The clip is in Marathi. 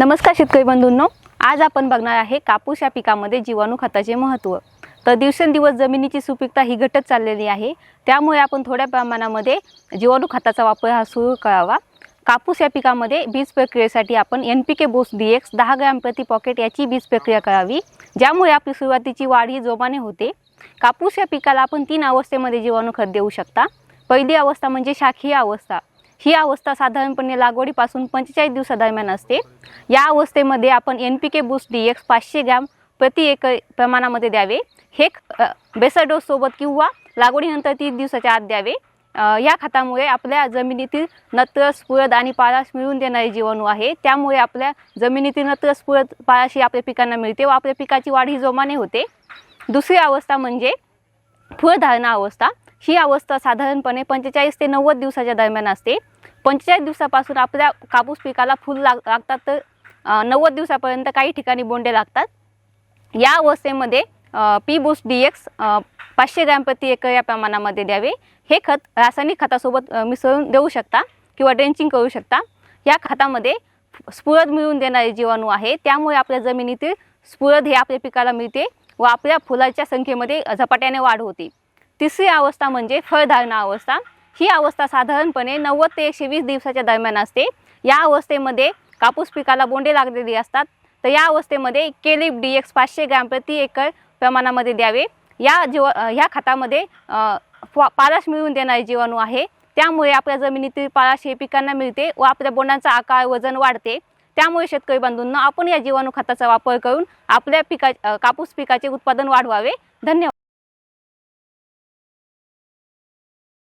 नमस्कार शेतकरी बंधूंनो. आज आपण बघणार आहे कापूस या पिकामध्ये जीवाणू खताचे महत्त्व. तर दिवसेंदिवस जमिनीची सुपीकता ही घटत चाललेली आहे. त्यामुळे आपण थोड्या प्रमाणामध्ये जीवाणू खताचा वापर हा सुरू करावा. कापूस या पिकामध्ये बीज प्रक्रियेसाठी आपण N P K boost D X दहा ग्रॅम प्रति पॉकेट याची बीज प्रक्रिया करावी. ज्यामुळे आपली सुरुवातीची वाढ ही जोमाने होते. कापूस या पिकाला आपण तीन अवस्थेमध्ये जीवाणू खत देऊ शकता. पहिली अवस्था म्हणजे शाखीय अवस्था. ही अवस्था साधारणपणे लागवडीपासून पंचेचाळीस दिवसादरम्यान असते. या अवस्थेमध्ये आपण N P K boost D X पाचशे ग्रॅम प्रति एकर प्रमाणामध्ये द्यावे. हे बेसरडोससोबत किंवा लागवडीनंतर तीस दिवसाच्या आत द्यावे. या खतामुळे आपल्या जमिनीतील नत्र स्फुरद आणि पाराश मिळून देणारे जीवाणू आहे. त्यामुळे आपल्या जमिनीतील नत्र स्फुरद पाराशी आपल्या पिकांना मिळते व आपल्या पिकाची वाढ ही जोमाने होते. दुसरी अवस्था म्हणजे फुलधारणा अवस्था. ही अवस्था साधारणपणे पंचेचाळीस ते नव्वद दिवसाच्या दरम्यान असते. पंचेचाळीस दिवसापासून आपल्या कापूस पिकाला फुल लाग लागतात तर नव्वद दिवसापर्यंत काही ठिकाणी बोंडे लागतात. या अवस्थेमध्ये पी बुस डी एक्स पाचशे ग्रॅम प्रति एकर या प्रमाणामध्ये द्यावे. हे खत रासायनिक खतासोबत मिसळून देऊ शकता किंवा ड्रेंचिंग करू शकता. या खतामध्ये स्फुरद मिळून देणारे जीवाणू आहे. त्यामुळे आपल्या जमिनीतील स्फुरद हे आपल्या पिकाला मिळते व आपल्या फुलाच्या संख्येमध्ये झपाट्याने वाढ होते. तिसरी अवस्था म्हणजे फळधारणा अवस्था. ही अवस्था साधारणपणे नव्वद ते एकशे वीस दिवसाच्या दरम्यान असते. या अवस्थेमध्ये कापूस पिकाला बोंडे लागलेली असतात. तर या अवस्थेमध्ये केलिप डी एक्स पाचशे ग्रॅम प्रति एकर प्रमाणामध्ये द्यावे. या जीव ह्या खतामध्ये पालाश मिळवून देणारे जीवाणू आहे. त्यामुळे आपल्या जमिनीतील पालाश हे पिकांना मिळते व आपल्या बोंडांचा आकार वजन वाढते. त्यामुळे शेतकरी बांधूंना आपण या जीवाणू खताचा वापर करून आपल्या पिका कापूस पिकाचे उत्पादन वाढवावे. धन्यवाद.